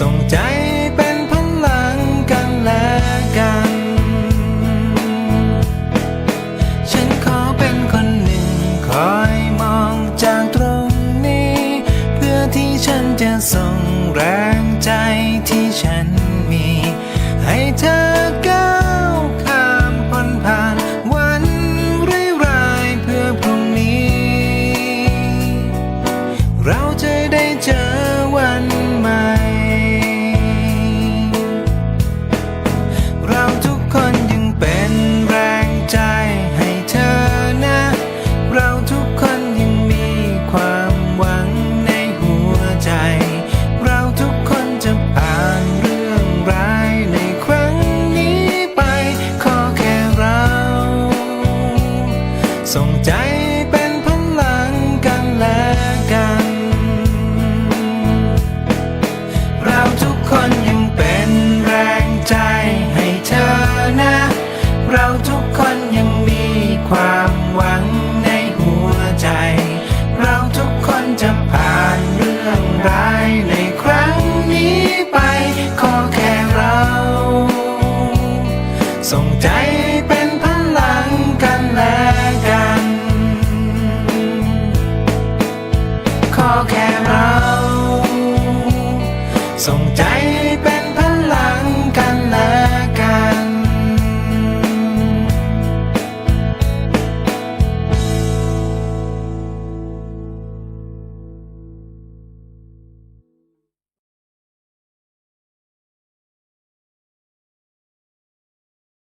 ส่งใจเป็นพลังกันและกัน ฉันขอเป็นคนหนึ่ง คอยมองจากตรงนี้ เพื่อที่ฉันจะส่งแรงใจที่ฉันมี ให้เธอก้าวข้ามพ้นผ่านวันร้ายๆเพื่อพรุ่งนี้ เราจะได้เจอ ส่งใจ ส่งใจ